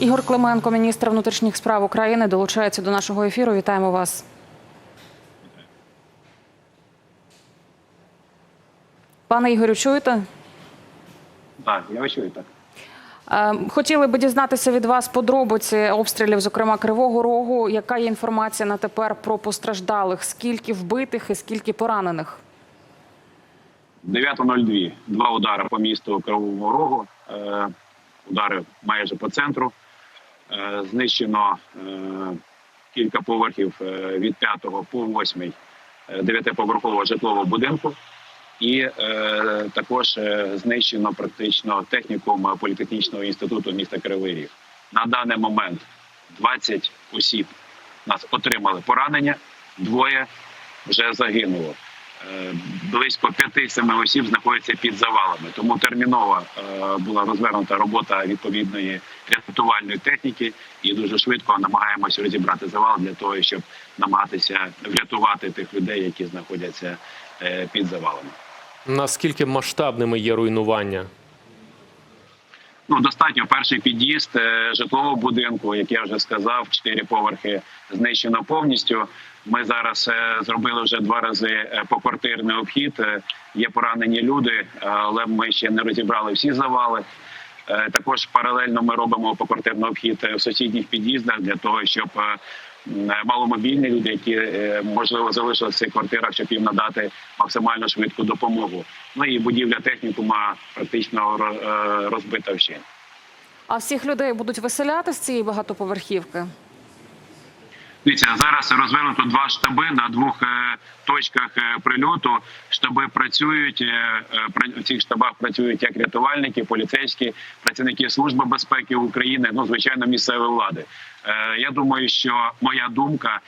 Ігор Клименко, міністр внутрішніх справ України, долучається до нашого ефіру. Вітаємо вас. Пане Ігорю, чуєте? Так, я вас чую так. Е, Хотіли би дізнатися від вас подробиці обстрілів, зокрема Кривого Рогу. Яка є інформація на тепер про постраждалих? Скільки вбитих і скільки поранених? 9.02. Два удари по місту Кривого Рогу. Е, удари майже по центру. Е, знищено е, кілька поверхів е, від 5 по 8 дев'ятиповерхового житлового будинку. І також знищено практично технікум політехнічного інституту міста Кривий Ріг. На даний момент 20 осіб нас отримали поранення, двоє вже загинуло. Е, Близько 5-7 осіб знаходяться під завалами. Тому терміново е, була розвернута робота відповідної рятувальної техніки, і дуже швидко намагаємося розібрати завал для того, щоб намагатися врятувати тих людей, які знаходяться е, під завалами. Наскільки масштабними є руйнування? Ну, достатньо перший під'їзд е, житлового будинку, як я вже сказав, чотири поверхи знищено повністю. Ми зараз е, зробили вже два рази е, поквартирний обхід. Є поранені люди, але ми ще не розібрали всі завали. Також паралельно ми робимо поквартирний обхід в сусідніх під'їздах для того, щоб е, людей, люди, які е, можливо залишилися в цих квартирах, щоб їм надати максимально швидку допомогу. Ну і будівля технікума практично е, розбита вщент. А всіх людей будуть виселяти з цієї багатоповерхівки? Дивіться, зараз розвернуто два штаби на двох е, точках е, прильоту. Штаби працюють е, в цих штабах працюють як рятувальники, поліцейські, працівники служби безпеки України, ну звичайно, місцевої влади. Я думаю, що моя думка,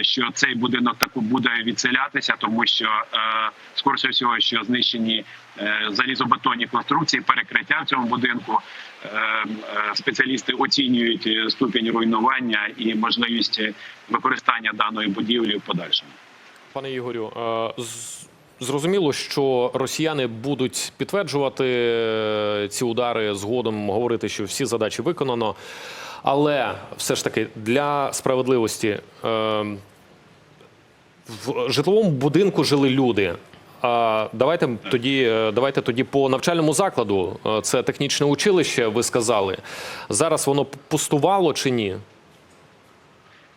що цей будинок таку буде відселятися, тому що е, скоріше всього, що знищені залізобетонні конструкції, перекриття в цьому будинку. Е, е, Спеціалісти оцінюють е, ступінь руйнування і можливість е, використання даної будівлі в подальшому. Пане Ігорю, е, зрозуміло, що росіяни будуть підтверджувати е, ці удари згодом, говорити, що всі задачі виконано. Але все ж таки для справедливості е, в житловому будинку жили люди. А давайте тоді, е, давайте тоді по навчальному закладу. Е, Це технічне училище. Ви сказали. Зараз воно пустувало чи ні?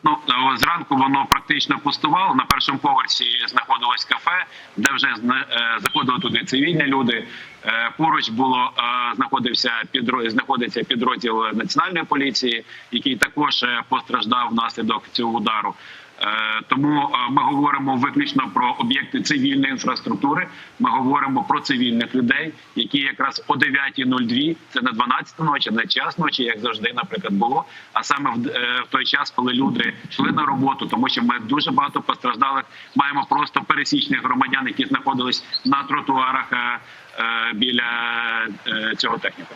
Ну е, зранку воно практично пустувало. На першому поверсі знаходилось кафе, де вже заходили туди цивільні люди. Поруч було знаходився підро- знаходиться підрозділ національної поліції, який також постраждав внаслідок цього удару. Е, Тому е, ми говоримо виключно про об'єкти цивільної інфраструктури. Ми говоримо про цивільних людей, які якраз о 9.02, це не 12 ночі, не час ночі, як завжди, наприклад, було. А саме в, е, той час, коли люди йшли на роботу, тому що ми дуже багато постраждалих маємо просто пересічних громадян, які знаходились на тротуарах біля цього техніку.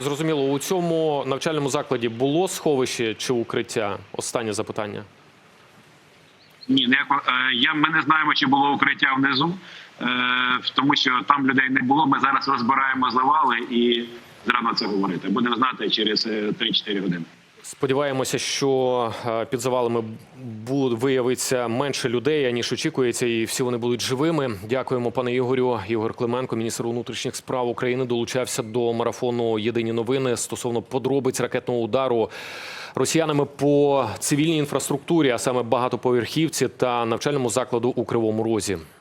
Зрозуміло, у цьому навчальному закладі було сховище чи укриття? Останнє запитання. Ні, не е, я ми не знаємо, чи було укриття внизу, е, тому що там людей не було. Ми зараз розбираємо завали і зрано це говорити. Будемо знати через е, 3-4 години. Сподіваємося, що е, під завалами виявиться менше людей, аніж очікується, і всі вони будуть живими. Дякуємо, пане Ігорю. Ігор Клименко, міністр внутрішніх справ України, долучався до марафону Єдині новини стосовно подробиць ракетного удару росіянами по цивільній інфраструктурі, а саме багатоповерхівці та навчальному закладу у Кривому Розі.